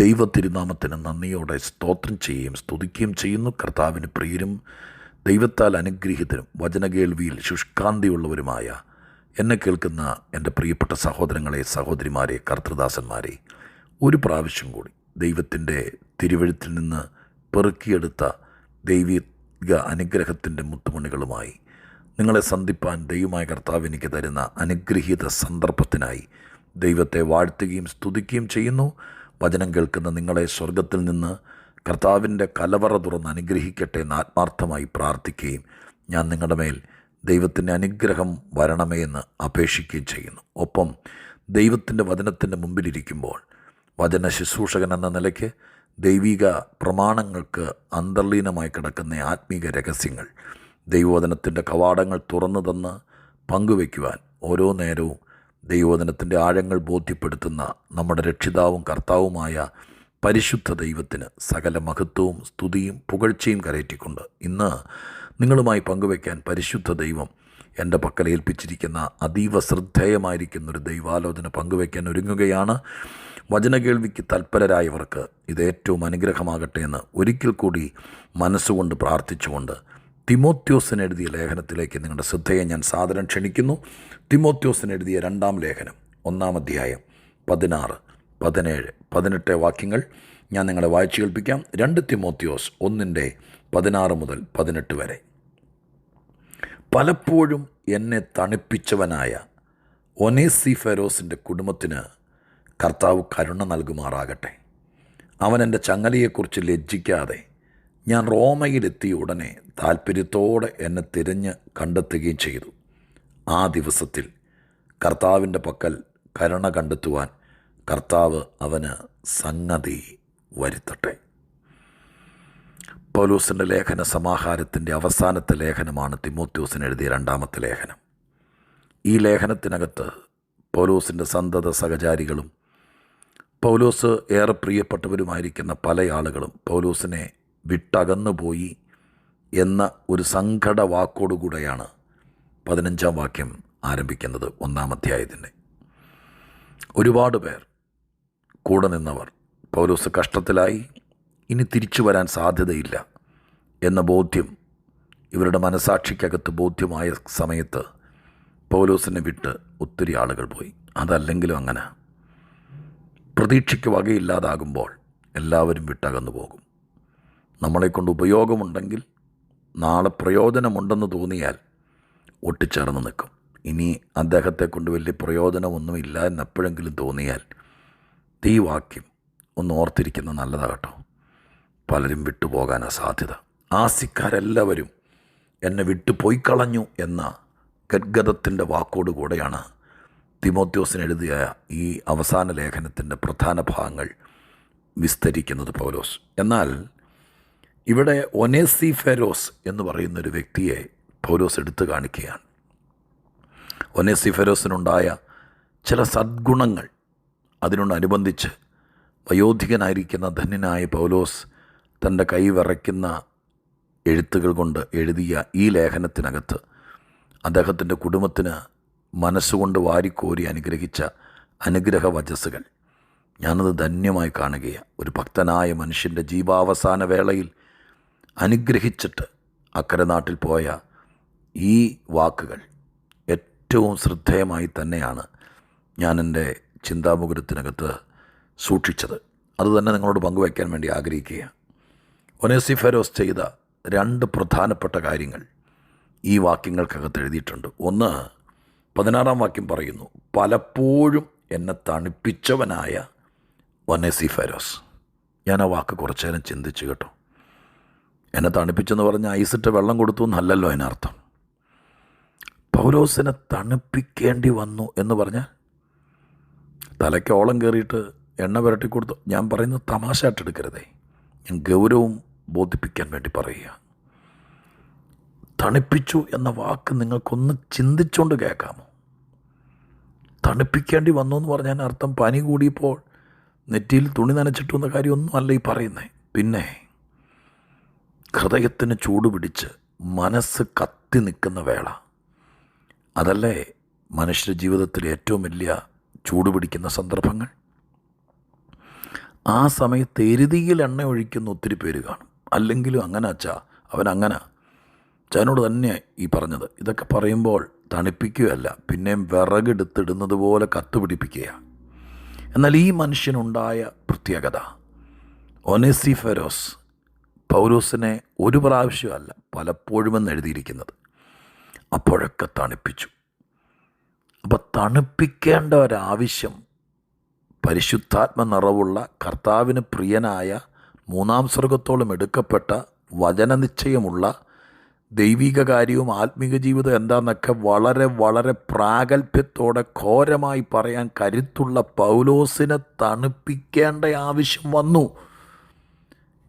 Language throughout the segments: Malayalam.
ദൈവ തിരുനാമത്തിന് നന്ദിയോടെ സ്തോത്രം ചെയ്യുകയും സ്തുതിക്കുകയും ചെയ്യുന്നു. കർത്താവിന് പ്രിയരും ദൈവത്താൽ അനുഗ്രഹീതരും വചനകേൾവിയിൽ ശുഷ്കാന്തിയുള്ളവരുമായ എന്നെ കേൾക്കുന്ന എന്റെ പ്രിയപ്പെട്ട സഹോദരങ്ങളെ സഹോദരിമാരെ കർത്തൃദാസന്മാരെ ഒരു പ്രാവശ്യം കൂടി ദൈവത്തിന്റെ തിരുവഴുത്തിൽ നിന്ന് പെറുക്കിയെടുത്ത ദൈവിക അനുഗ്രഹത്തിന്റെ മുത്തുമണികളുമായി നിങ്ങളെ സന്ധിപ്പാൻ ദൈവമായ കർത്താവ് എനിക്ക് തരുന്ന അനുഗ്രഹീത സന്ദർഭത്തിനായി ദൈവത്തെ വാഴ്ത്തുകയും സ്തുതിക്കുകയും ചെയ്യുന്നു. വചനം കേൾക്കുന്ന നിങ്ങളെ സ്വർഗത്തിൽ നിന്ന് കർത്താവിന്റെ കലവറ തുറന്ന് അനുഗ്രഹിക്കട്ടെ എന്ന് ആത്മാർത്ഥമായി പ്രാർത്ഥിക്കുകയും ഞാൻ നിങ്ങളുടെ മേൽ ദൈവത്തിന്റെ അനുഗ്രഹം വരണമേ എന്ന് അപേക്ഷിക്കുകയും ചെയ്യുന്നു. ഒപ്പം ദൈവത്തിന്റെ വചനത്തിന്റെ മുമ്പിലിരിക്കുമ്പോൾ വചന ശുശ്രൂഷകൻ എന്ന നിലയ്ക്ക് ദൈവിക പ്രമാണങ്ങൾക്ക് അന്തർലീനമായി കിടക്കുന്ന ആത്മീക രഹസ്യങ്ങൾ ദൈവവചനത്തിന്റെ കവാടങ്ങൾ തുറന്നു തന്ന് പങ്കുവയ്ക്കുവാൻ ഓരോ നേരവും ദൈവവചനത്തിന്റെ ആഴങ്ങൾ ബോധ്യപ്പെടുത്തുന്ന നമ്മുടെ രക്ഷിതാവും കർത്താവുമായ പരിശുദ്ധ ദൈവത്തിന് സകല മഹത്വവും സ്തുതിയും പുകഴ്ചയും കരയറ്റിക്കൊണ്ട് ഇന്ന് നിങ്ങളുമായി പങ്കുവയ്ക്കാൻ പരിശുദ്ധ ദൈവം എന്റെ പക്കൽ ഏൽപ്പിച്ചിരിക്കുന്ന അതീവ ശ്രദ്ധേയമായിരിക്കുന്ന ഒരു ദൈവാലോചന പങ്കുവയ്ക്കാൻ ഒരുങ്ങുകയാണ്. വചന കേൾവിക്ക് തൽപരരായവർക്ക് ഇത് ഏറ്റവും അനുഗ്രഹമാകട്ടെ എന്ന് ഒരിക്കൽ കൂടി മനസ്സുകൊണ്ട് പ്രാർത്ഥിച്ചുകൊണ്ട് തിമോത്യോസിന് എഴുതിയ ലേഖനത്തിലേക്ക് നിങ്ങളുടെ ശ്രദ്ധയെ ഞാൻ സാദരം ക്ഷണിക്കുന്നു. തിമോത്യോസിന് എഴുതിയ രണ്ടാം ലേഖനം ഒന്നാം അധ്യായം പതിനാറ് പതിനേഴ് പതിനെട്ട് വാക്യങ്ങൾ ഞാൻ നിങ്ങളെ വായിച്ചു കേൾപ്പിക്കാം. രണ്ട് തിമോത്യോസ് ഒന്നിന്റെ പതിനാറ് മുതൽ പതിനെട്ട് വരെ. പലപ്പോഴും എന്നെ തണുപ്പിച്ചവനായ ഒനേസി ഫെരോസിന്റെ കുടുംബത്തിന് കർത്താവ് കരുണ നൽകുമാറാകട്ടെ. അവൻ എന്റെ ചങ്ങലയെക്കുറിച്ച് ലജ്ജിക്കാതെ ഞാൻ റോമയിലെത്തിയ ഉടനെ താല്പര്യത്തോടെ എന്നെ തിരഞ്ഞ് കണ്ടെത്തുകയും ചെയ്തു. ആ ദിവസത്തിൽ കർത്താവിന്റെ പക്കൽ കരുണ കണ്ടെത്തുവാൻ കർത്താവ് അവന് സംഗതി വരുത്തട്ടെ. പൗലൂസിന്റെ ലേഖന സമാഹാരത്തിന്റെ അവസാനത്തെ ലേഖനമാണ് തിമോത്യൂസിന് എഴുതിയ രണ്ടാമത്തെ ലേഖനം. ഈ ലേഖനത്തിനകത്ത് പൗലൂസിന്റെ സന്തത സഹചാരികളും പൗലൂസ് ഏറെ പ്രിയപ്പെട്ടവരുമായിരിക്കുന്ന പല ആളുകളും പൗലോസിനെ വിട്ടകന്നു പോയി എന്ന ഒരു സങ്കട വാക്കോടുകൂടെയാണ് പതിനഞ്ചാം വാക്യം ആരംഭിക്കുന്നത് ഒന്നാം അധ്യായത്തിന്റെ. ഒരുപാട് പേർ കൂടെ നിന്നവർ പൗലോസ് കഷ്ടത്തിലായി ഇനി തിരിച്ചു വരാൻ സാധ്യതയില്ല എന്ന ബോധ്യം ഇവരുടെ മനസാക്ഷിക്കകത്ത് ബോധ്യമായ സമയത്ത് പൗലോസിനെ വിട്ട് ഒത്തിരി ആളുകൾ പോയി. അതല്ലെങ്കിലും അങ്ങനെ. പ്രതീക്ഷയ്ക്ക് വകയില്ലാതാകുമ്പോൾ എല്ലാവരും വിട്ടകന്നു പോകും നമ്മളെക്കൊണ്ട് ഉപയോഗമുണ്ടെങ്കിൽ നാളെ പ്രയോജനമുണ്ടെന്ന് തോന്നിയാൽ ഒട്ടിച്ചേർന്ന് നിൽക്കും. ഇനി അദ്ദേഹത്തെ കൊണ്ട് വലിയ പ്രയോജനമൊന്നുമില്ല എന്നെപ്പോഴെങ്കിലും തോന്നിയാൽ ഈ വാക്യം ഒന്ന് ഓർത്തിരിക്കുന്ന നല്ലതാകട്ടോ പലരും വിട്ടുപോകാനാണ് സാധ്യത. ആസിക്കാരെല്ലാവരും എന്നെ വിട്ടു പോയി കളഞ്ഞു എന്ന ഗദ്ഗതത്തിന്റെ വാക്കോടുകൂടെയാണ് തിമോത്യോസിന് എഴുതിയ ഈ അവസാന ലേഖനത്തിന്റെ പ്രധാന ഭാഗങ്ങൾ വിസ്തരിക്കുന്നത് പൗലോസ്. എന്നാൽ ഇവിടെ ഒനേസി ഫെരോസ് എന്ന് പറയുന്ന ഒരു വ്യക്തിയെ പൗലോസ് എടുത്തു കാണിക്കുകയാണ്. ഒനേസി ഫെരോസിനുണ്ടായ ചില സദ്ഗുണങ്ങൾ അതിനോടനുബന്ധിച്ച് വയോധികനായിരിക്കുന്ന ധന്യനായ പൗലോസ് തന്റെ കൈ വിറയ്ക്കുന്ന എഴുത്തുകൾ കൊണ്ട് എഴുതിയ ഈ ലേഖനത്തിനകത്ത് അദ്ദേഹത്തിന്റെ കുടുംബത്തിന് മനസ്സുകൊണ്ട് വാരിക്കോരി അനുഗ്രഹിച്ച അനുഗ്രഹ വചസ്സുകൾ ഞാനത് ധന്യമായി കാണുകയാണ്. ഒരു ഭക്തനായ മനുഷ്യന്റെ ജീവാവസാന വേളയിൽ അനുഗ്രഹിച്ചിട്ട് അക്കരെ നാട്ടിൽ പോയ ഈ വാക്കുകൾ ഏറ്റവും ശ്രദ്ധേയമായി തന്നെയാണ് ഞാൻ എന്റെ ചിന്താമുകുരത്തിനകത്ത് സൂക്ഷിച്ചത്. അതുതന്നെ നിങ്ങളോട് പങ്കുവയ്ക്കാൻ വേണ്ടി ആഗ്രഹിക്കുക ഒനേസി ഫെരോസ് ചെയ്ത രണ്ട് പ്രധാനപ്പെട്ട കാര്യങ്ങൾ ഈ വാക്യങ്ങൾക്കകത്ത് എഴുതിയിട്ടുണ്ട്. ഒന്ന് പതിനാറാം വാക്യം പറയുന്നു പലപ്പോഴും എന്നെ തണുപ്പിച്ചവനായ ഒനേസി ഫെരോസ് ഞാൻ ആ വാക്ക് കുറച്ചേരം ചിന്തിച്ചു കേട്ടോ. എന്നെ തണുപ്പിച്ചെന്ന് പറഞ്ഞ് ഐസിട്ട് വെള്ളം കൊടുത്തു എന്നല്ലല്ലോ അതിനർത്ഥം. പൗലോസിനെ തണുപ്പിക്കേണ്ടി വന്നു എന്ന് പറഞ്ഞാൽ തലയ്ക്ക് ഓളം കയറിയിട്ട് എണ്ണ പുരട്ടി കൊടുത്തു. ഞാൻ പറയുന്നത് തമാശയായിട്ടെടുക്കരുതേ ഞാൻ ഗൗരവം ബോധിപ്പിക്കാൻ വേണ്ടി പറയുക. തണുപ്പിച്ചു എന്ന വാക്ക് നിങ്ങൾക്കൊന്ന് ചിന്തിച്ചുകൊണ്ട് കേൾക്കാമോ? തണുപ്പിക്കേണ്ടി വന്നു എന്ന് പറഞ്ഞാൽ അർത്ഥം പനി കൂടിയപ്പോൾ നെറ്റിയിൽ തുണി നനച്ചിട്ടു എന്ന കാര്യമൊന്നും അല്ല ഈ പറയുന്നത് പിന്നെ ഹൃദയത്തിന് ചൂടുപിടിച്ച് മനസ്സ് കത്തി നിൽക്കുന്ന വേള. അതല്ലേ മനുഷ്യ ജീവിതത്തിൽ ഏറ്റവും വലിയ ചൂടുപിടിക്കുന്ന സന്ദർഭങ്ങൾ? ആ സമയത്ത് എരുതിയിൽ എണ്ണ ഒഴിക്കുന്ന ഒത്തിരി പേര് കാണും. അല്ലെങ്കിലും അങ്ങനെ അച്ഛാ അവൻ അങ്ങനെ. അച്ഛനോട് തന്നെ ഈ പറഞ്ഞത്. ഇതൊക്കെ പറയുമ്പോൾ തണുപ്പിക്കുകയല്ല പിന്നെയും വിറകെടുത്തിടുന്നത് പോലെ കത്തുപിടിപ്പിക്കുകയാണ് എന്നാൽ ഈ മനുഷ്യനുണ്ടായ പ്രത്യേകത ഒനെസിഫെരോസ് പൗലോസിനെ ഒരു പ്രാവശ്യമല്ല പലപ്പോഴുമെന്ന് എഴുതിയിരിക്കുന്നത്. അപ്പോഴൊക്കെ തണുപ്പിച്ചു. അപ്പോൾ തണുപ്പിക്കേണ്ട ഒരാവശ്യം പരിശുദ്ധാത്മ നിറവുള്ള കർത്താവിന് പ്രിയനായ മൂന്നാം സ്വർഗത്തോളം എടുക്കപ്പെട്ട വചനനിശ്ചയമുള്ള ദൈവിക കാര്യവും ആത്മീക ജീവിതം എന്താണെന്നൊക്കെ വളരെ വളരെ പ്രാഗൽഭ്യത്തോടെ ഘോരമായി പറയാൻ കരുത്തുള്ള പൗലോസിനെ തണുപ്പിക്കേണ്ട ആവശ്യം വന്നു.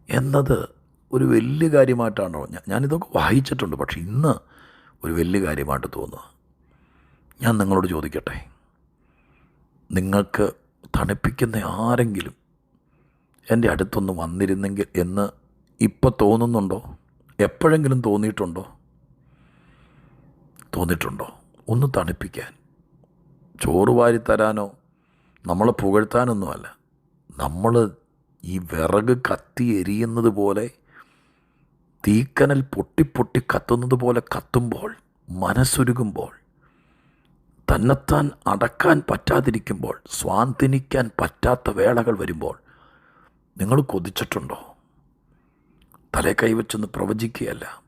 എന്നത് ഒരു വലിയ കാര്യമായിട്ടാണോ ഞാൻ ഞാനിതൊക്കെ വായിച്ചിട്ടുണ്ട് പക്ഷെ ഇന്ന് ഒരു വലിയ കാര്യമായിട്ട് തോന്നുന്നു ഞാൻ നിങ്ങളോട് ചോദിക്കട്ടെ? നിങ്ങൾക്ക് തണുപ്പിക്കുന്ന ആരെങ്കിലും എന്റെ അടുത്തൊന്ന് വന്നിരുന്നെങ്കിൽ എന്ന് ഇപ്പോൾ തോന്നുന്നുണ്ടോ? എപ്പോഴെങ്കിലും തോന്നിയിട്ടുണ്ടോ? തോന്നിയിട്ടുണ്ടോ? ഒന്ന് തണുപ്പിക്കാൻ. ചോറ് വാരി തരാനോ? നമ്മളെ പുകഴ്ത്താനൊന്നുമല്ല. നമ്മൾ ഈ വിറക് കത്തി എരിയുന്നത് പോലെ തീക്കനൽ പൊട്ടിപ്പൊട്ടി കത്തുന്നത് പോലെ കത്തുമ്പോൾ മനസ്സുരുകുമ്പോൾ തന്നെത്താൻ അടക്കാൻ പറ്റാതിരിക്കുമ്പോൾ സ്വാന്തനിക്കാൻ പറ്റാത്ത വേളകൾ വരുമ്പോൾ നിങ്ങൾ കൊതിച്ചിട്ടുണ്ടോ? തലേ കൈവച്ചൊന്ന് പ്രവചിക്കുകയല്ല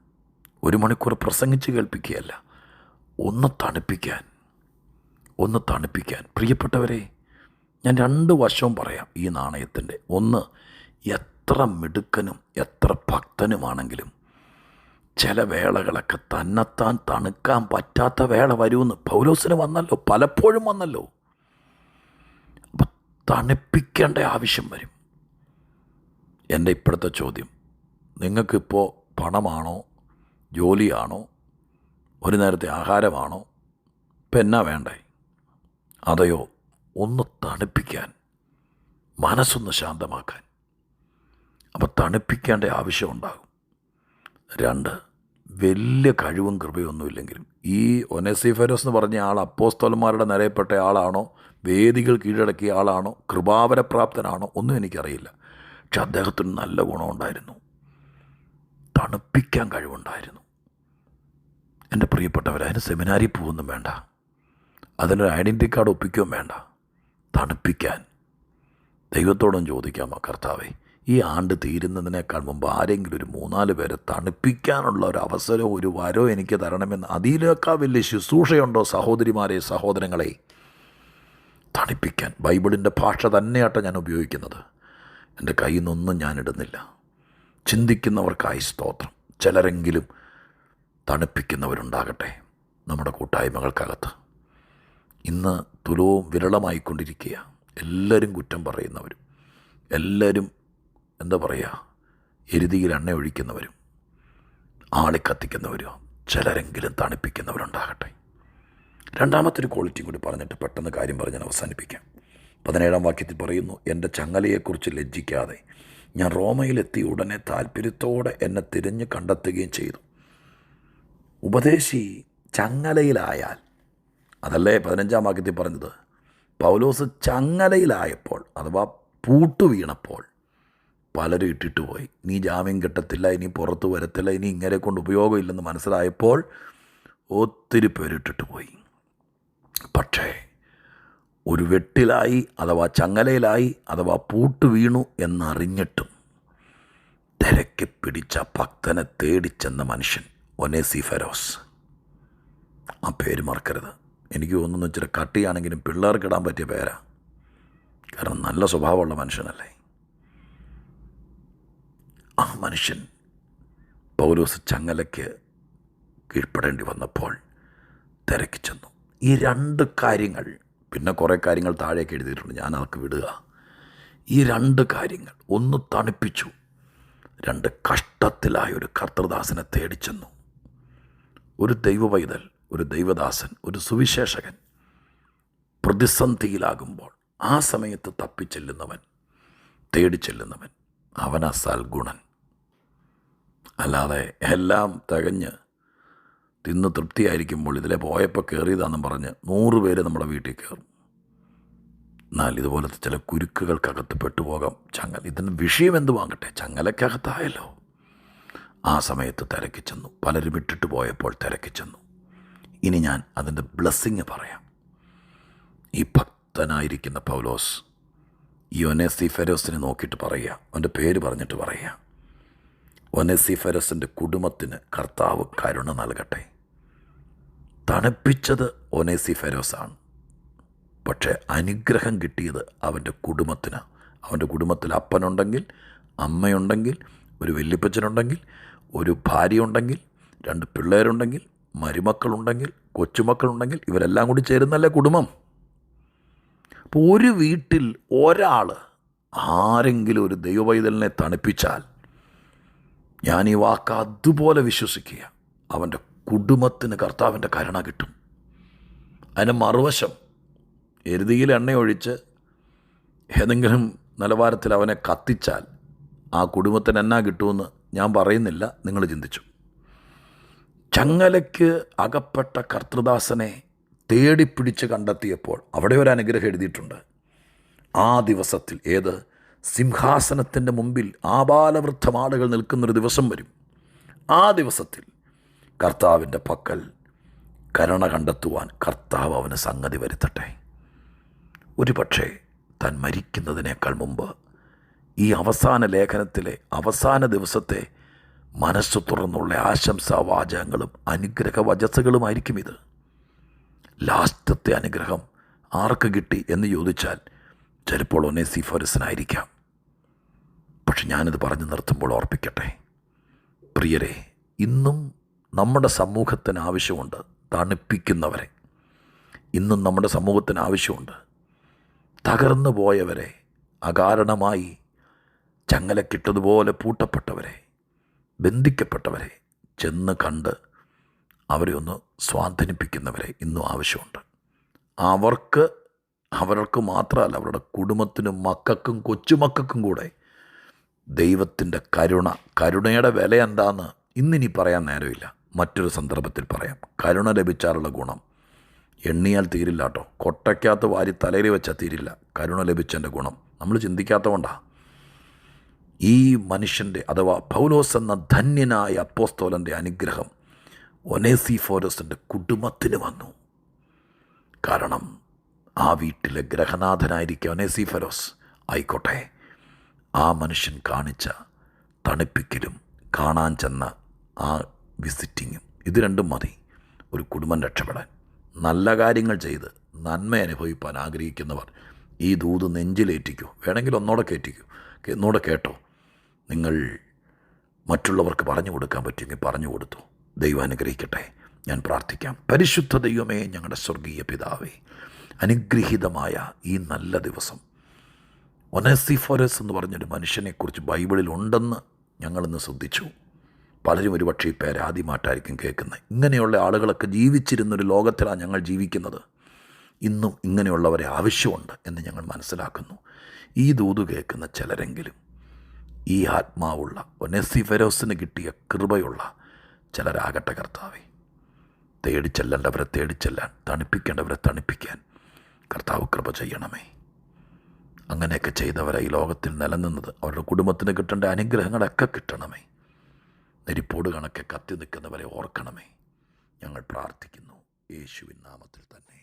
ഒരു മണിക്കൂർ പ്രസംഗിച്ച് കേൾപ്പിക്കുകയല്ല ഒന്ന് തണുപ്പിക്കാൻ ഒന്ന് തണുപ്പിക്കാൻ. പ്രിയപ്പെട്ടവരെ ഞാൻ രണ്ട് വശവും പറയാം ഈ നാണയത്തിന്റെ. ഒന്ന് എത്ര മിടുക്കനും എത്ര ഭക്തനുമാണെങ്കിലും ചില വേളകളൊക്കെ തന്നെത്താൻ തണുക്കാൻ പറ്റാത്ത വേള വരുമെന്ന് പൗലോസിന് വന്നല്ലോ പലപ്പോഴും വന്നല്ലോ. അപ്പം തണുപ്പിക്കേണ്ട ആവശ്യം വരും. എന്റെ ഇപ്പോഴത്തെ ചോദ്യം നിങ്ങൾക്കിപ്പോൾ പണമാണോ ജോലിയാണോ ഒരു നേരത്തെ ആഹാരമാണോ ഇപ്പം എന്നാ വേണ്ടേ? അതെയോ ഒന്ന് തണുപ്പിക്കാൻ മനസ്സൊന്ന് ശാന്തമാക്കാൻ. അപ്പോൾ തണുപ്പിക്കേണ്ട ആവശ്യമുണ്ടാകും രണ്ട് വലിയ കഴിവും കൃപയൊന്നുമില്ലെങ്കിലും ഈ ഒനസിഫെരോസ് എന്ന് പറഞ്ഞ ആൾ അപ്പോസ്തോലന്മാരുടെ നിരയപ്പെട്ട ആളാണോ? വേദികൾ കീഴടക്കിയ ആളാണോ? കൃപാവരപ്രാപ്തനാണോ? ഒന്നും എനിക്കറിയില്ല. പക്ഷെ അദ്ദേഹത്തിന് നല്ല ഗുണമുണ്ടായിരുന്നു. തണുപ്പിക്കാൻ കഴിവുണ്ടായിരുന്നു. എന്റെ പ്രിയപ്പെട്ടവർ അതിന് സെമിനാരിൽ പോകുന്നും വേണ്ട. അതിനൊരു ഐഡന്റി കാർഡ് ഒപ്പിക്കുകയും വേണ്ട. തണുപ്പിക്കാൻ. ദൈവത്തോടും ചോദിക്കാമോ കർത്താവേ. ഈ ആണ്ട് തീരുന്നതിനേക്കാൾ മുമ്പ് ആരെങ്കിലും ഒരു മൂന്നാൽ പേരെ തണുപ്പിക്കാനുള്ള ഒരു അവസരമോ ഒരു വരോ എനിക്ക് തരണമെന്ന് അതിലേക്കാൾ വലിയ ശുശ്രൂഷയുണ്ടോ സഹോദരിമാരെ സഹോദരങ്ങളെ? തണുപ്പിക്കാൻ ബൈബിളിന്റെ ഭാഷ തന്നെയാട്ടോ ഞാൻ ഉപയോഗിക്കുന്നത്. എന്റെ കയ്യിൽ നിന്നൊന്നും ഞാൻ ഇടുന്നില്ല. ചിന്തിക്കുന്നവർക്കായി സ്തോത്രം. ചിലരെങ്കിലും തണുപ്പിക്കുന്നവരുണ്ടാകട്ടെ നമ്മുടെ കൂട്ടായ്മകൾക്കകത്ത്. ഇന്ന് തുലവും വിരളമായിക്കൊണ്ടിരിക്കുക എല്ലാവരും കുറ്റം പറയുന്നവരും. എല്ലാവരും എന്താ പറയുക എരുതിയിൽ എണ്ണ ഒഴിക്കുന്നവരും ആളെ കത്തിക്കുന്നവരും ചിലരെങ്കിലും തണുപ്പിക്കുന്നവരുണ്ടാകട്ടെ. രണ്ടാമത്തെ ഒരു ക്വാളിറ്റി കൂടി പറഞ്ഞിട്ട് പെട്ടെന്ന് കാര്യം പറഞ്ഞ് ഞാൻ അവസാനിപ്പിക്കാം. പതിനേഴാം വാക്യത്തിൽ പറയുന്നു എന്റെ ചങ്ങലയെക്കുറിച്ച് ലജ്ജിക്കാതെ ഞാൻ റോമയിലെത്തി ഉടനെ താല്പര്യത്തോടെ എന്നെ തിരഞ്ഞ് കണ്ടെത്തുകയും ചെയ്തു. ഉപദേശി ചങ്ങലയിലായാൽ അതല്ലേ പതിനഞ്ചാം വാക്യത്തിൽ പറഞ്ഞത്? പൗലോസ് ചങ്ങലയിലായപ്പോൾ അഥവാ പൂട്ടു വീണപ്പോൾ പലരും ഇട്ടിട്ട് പോയി. നീ ജാമ്യം കിട്ടത്തില്ല ഇനി പുറത്ത് വരത്തില്ല ഇനി ഇങ്ങനെ കൊണ്ട് ഉപയോഗമില്ലെന്ന് മനസ്സിലായപ്പോൾ ഒത്തിരി പേരിട്ടിട്ട് പോയി. പക്ഷേ ഒരു വെട്ടിലായി അഥവാ ചങ്ങലയിലായി അഥവാ പൂട്ട് വീണു എന്നറിഞ്ഞിട്ടും തിരക്കി പിടിച്ച ഭക്തനെ തേടിച്ചെന്ന മനുഷ്യൻ ഒനേസി ഫെരോസ്. ആ പേര് മറക്കരുത്. എനിക്ക് തോന്നുന്നു ഇച്ചിരി കട്ടിയാണെങ്കിലും പിള്ളേർക്കിടാൻ പറ്റിയ പേരാ. കാരണം നല്ല സ്വഭാവമുള്ള മനുഷ്യനല്ലേ. ആ മനുഷ്യൻ പൗലോസ് ചങ്ങലയ്ക്ക് കീഴ്പ്പെടേണ്ടി വന്നപ്പോൾ തിരക്കി ചെന്നു. ഈ രണ്ട് കാര്യങ്ങൾ പിന്നെ കുറേ കാര്യങ്ങൾ താഴേക്ക് എഴുതിയിട്ടുണ്ട് ഞാൻ അതൊക്കെ വിടുക. ഈ രണ്ട് കാര്യങ്ങൾ ഒന്ന് തണുപ്പിച്ചു രണ്ട് കഷ്ടത്തിലായ ഒരു കർത്തൃദാസനെ തേടിച്ചെന്നു ഒരു ദൈവവൈതൽ ഒരു ദൈവദാസൻ ഒരു സുവിശേഷകൻ പ്രതിസന്ധിയിലാകുമ്പോൾ ആ സമയത്ത് തപ്പിച്ചെല്ലുന്നവൻ തേടിച്ചെല്ലുന്നവൻ അവനാ സൽഗുണൻ അല്ലാതെ എല്ലാം തികഞ്ഞ് തിന്ന് തൃപ്തിയായിരിക്കുമ്പോൾ ഇതിലെ പോയപ്പോൾ കയറിയതാണെന്നും പറഞ്ഞ് നൂറ് പേര് നമ്മുടെ വീട്ടിൽ കയറും എന്നാൽ ഇതുപോലത്തെ ചില കുരുക്കുകൾക്കകത്ത് പെട്ടുപോകാം ചങ്ങല. ഇതിന് വിഷയം എന്ത് വാങ്ങട്ടെ? ചങ്ങലക്കകത്തായല്ലോ. ആ സമയത്ത് തിരക്കി ചെന്നു. പലരും ഇട്ടിട്ട് പോയപ്പോൾ തിരക്കി ചെന്നു. ഇനി ഞാൻ അതിന്റെ ബ്ലെസ്സിങ് പറയാം. ഈ ഭക്തനായിരിക്കുന്ന പൗലോസ് യോനെ സി ഫെരോസിനെ നോക്കിയിട്ട് പറയുക. അവന്റെ പേര് പറഞ്ഞിട്ട് പറയുക. ഒനേസി ഫെരോസിന്റെ കുടുംബത്തിന് കർത്താവ് കരുണ നൽകട്ടെ. തണുപ്പിച്ചത് ആണ് പക്ഷേ അനുഗ്രഹം കിട്ടിയത് അവന്റെ കുടുംബത്തിന്. അവന്റെ കുടുംബത്തിൽ അപ്പനുണ്ടെങ്കിൽ അമ്മയുണ്ടെങ്കിൽ ഒരു വല്യപ്പച്ചനുണ്ടെങ്കിൽ ഒരു ഭാര്യയുണ്ടെങ്കിൽ രണ്ട് പിള്ളേരുണ്ടെങ്കിൽ മരുമക്കളുണ്ടെങ്കിൽ കൊച്ചുമക്കളുണ്ടെങ്കിൽ ഇവരെല്ലാം കൂടി ചേരുന്നല്ലേ കുടുംബം? അപ്പോൾ ഒരു വീട്ടിൽ ഒരാൾ ആരെങ്കിലും ഒരു ദൈവവൈതലിനെ തണുപ്പിച്ചാൽ ഞാൻ ഈ വാക്ക് അതുപോലെ വിശ്വസിക്കുക. അവന്റെ കുടുംബത്തിന് കർത്താവിന്റെ കരുണ കിട്ടും. അതിന് മറുവശം എരുതിയിൽ എണ്ണയൊഴിച്ച് ഏതെങ്കിലും നിലവാരത്തിൽ അവനെ കത്തിച്ചാൽ ആ കുടുംബത്തിന് എന്നാ കിട്ടുമെന്ന് ഞാൻ പറയുന്നില്ല നിങ്ങൾ ചിന്തിച്ചു. ചങ്ങലയ്ക്ക് അകപ്പെട്ട കർത്തൃദാസനെ തേടിപ്പിടിച്ച് കണ്ടെത്തിയപ്പോൾ അവിടെ ഒരു അനുഗ്രഹം എഴുതിയിട്ടുണ്ട്. ആ ദിവസത്തിൽ ഏത്? സിംഹാസനത്തിന്റെ മുമ്പിൽ ആബാലവൃദ്ധം ആളുകൾ നിൽക്കുന്നൊരു ദിവസം വരും. ആ ദിവസത്തിൽ കർത്താവിന്റെ പക്കൽ കരുണ കണ്ടെത്തുവാൻ കർത്താവ് അവന് സംഗതി വരുത്തട്ടെ. ഒരു പക്ഷേ താൻ മരിക്കുന്നതിനേക്കാൾ മുമ്പ് ഈ അവസാന ലേഖനത്തിലെ അവസാന ദിവസത്തെ മനസ്സ് തുറന്നുള്ള ആശംസാ വാചകങ്ങളും അനുഗ്രഹ വചസ്സുകളുമായിരിക്കും ഇത്. ലാസ്റ്റത്തെ അനുഗ്രഹം ആർക്ക് കിട്ടി എന്ന് ചോദിച്ചാൽ ചിലപ്പോൾ ഒന്നേ ഫൊരസിനായിരിക്കാം പക്ഷെ ഞാനിത് പറഞ്ഞു നിർത്തുമ്പോൾ ഓർപ്പിക്കട്ടെ. പ്രിയരെ ഇന്നും നമ്മുടെ സമൂഹത്തിന് ആവശ്യമുണ്ട് തണുപ്പിക്കുന്നവരെ. ഇന്നും നമ്മുടെ സമൂഹത്തിന് ആവശ്യമുണ്ട് തകർന്നു പോയവരെ അകാരണമായി ചങ്ങലക്കിട്ടതുപോലെ പൂട്ടപ്പെട്ടവരെ ബന്ധിക്കപ്പെട്ടവരെ ചെന്ന് കണ്ട് അവരെ ഒന്ന് സ്വാധീനിപ്പിക്കുന്നവരെ ഇന്നും ആവശ്യമുണ്ട്. അവർക്ക് അവർക്ക് മാത്രമല്ല അവരുടെ കുടുംബത്തിനും മക്കൾക്കും കൊച്ചുമക്കൾക്കും കൂടെ ദൈവത്തിന്റെ കരുണ കരുണയുടെ വില എന്താന്ന് ഇന്നിനി പറയാൻ നേരമില്ല. മറ്റൊരു സന്ദർഭത്തിൽ പറയാം. കരുണ ലഭിച്ചാലുള്ള ഗുണം. എണ്ണിയാൽ തീരില്ല കേട്ടോ. കൊട്ടയ്ക്കകത്ത് വാരി തലയിൽ വെച്ചാൽ തീരില്ല. കരുണ ലഭിച്ചതിന്റെ ഗുണം. നമ്മൾ ചിന്തിക്കാത്തതുകൊണ്ടാണ് ഈ മനുഷ്യന്റെ അഥവാ പൗലോസ് എന്ന ധന്യനായ അപ്പോസ്തോലന്റെ അനുഗ്രഹം ഒനേസി ഫോലോസിന്റെ കുടുംബത്തിന് വന്നു. കാരണം ആ വീട്ടിലെ ഗ്രഹനാഥനായിരിക്കും ഒനേസി ഫെരോസ് ആയിക്കോട്ടെ. ആ മനുഷ്യൻ കാണിച്ച തണുപ്പിക്കലും കാണാൻ ചെന്ന ആ വിസിറ്റിങ്ങും ഇത് രണ്ടും മതി. ഒരു കുടുംബം രക്ഷപ്പെടാൻ. നല്ല കാര്യങ്ങൾ ചെയ്ത് നന്മ അനുഭവിപ്പാൻ ആഗ്രഹിക്കുന്നവർ ഈ ദൂത് നെഞ്ചിലേറ്റിക്കൂ. വേണമെങ്കിൽ ഒന്നോടെ കയറ്റിക്കൂ ഒന്നോടെ കേട്ടോ. നിങ്ങൾ മറ്റുള്ളവർക്ക് പറഞ്ഞു കൊടുക്കാൻ പറ്റുമെങ്കിൽ പറഞ്ഞു കൊടുത്തു. ദൈവം അനുഗ്രഹിക്കട്ടെ. ഞാൻ പ്രാർത്ഥിക്കാം. പരിശുദ്ധ ദൈവമേ ഞങ്ങളുടെ സ്വർഗീയ പിതാവേ അനുഗ്രഹീതമായ ഈ നല്ല ദിവസം ഒനസിഫോരസ് എന്ന് പറഞ്ഞൊരു മനുഷ്യനെക്കുറിച്ച് ബൈബിളിൽ ഉണ്ടെന്ന് ഞങ്ങളിന്ന് ശ്രദ്ധിച്ചു. പലരും ഒരുപക്ഷെ ഈ പേര് ആദ്യമായിട്ടായിരിക്കും കേൾക്കുന്നത്. ഇങ്ങനെയുള്ള ആളുകളൊക്കെ ജീവിച്ചിരുന്നൊരു ലോകത്തിലാണ് ഞങ്ങൾ ജീവിക്കുന്നത്. ഇന്നും ഇങ്ങനെയുള്ളവരെ ആവശ്യമുണ്ട് എന്ന് ഞങ്ങൾ മനസ്സിലാക്കുന്നു. ഈ ദൂത് കേൾക്കുന്ന ചിലരെങ്കിലും ഈ ആത്മാവുള്ള ഒനെസിഫെരോസിന് കിട്ടിയ കൃപയുള്ള ചിലരാകട്ടെ കർത്താവെ. തേടിച്ചെല്ലേണ്ടവരെ തേടിച്ചെല്ലാൻ തണുപ്പിക്കേണ്ടവരെ തണുപ്പിക്കാൻ കർത്താവ് കൃപ ചെയ്യണമേ. അങ്ങനെയൊക്കെ ചെയ്തവരെ ഈ ലോകത്തിൽ നിലനിന്നത്. അവരുടെ കുടുംബത്തിന് കിട്ടേണ്ട അനുഗ്രഹങ്ങളൊക്കെ കിട്ടണമേ. നെരിപ്പോട് കണക്കെ കത്തി നിൽക്കുന്നവരെ ഓർക്കണമേ. ഞങ്ങൾ പ്രാർത്ഥിക്കുന്നു. യേശുവിൻ നാമത്തിൽ തന്നെ.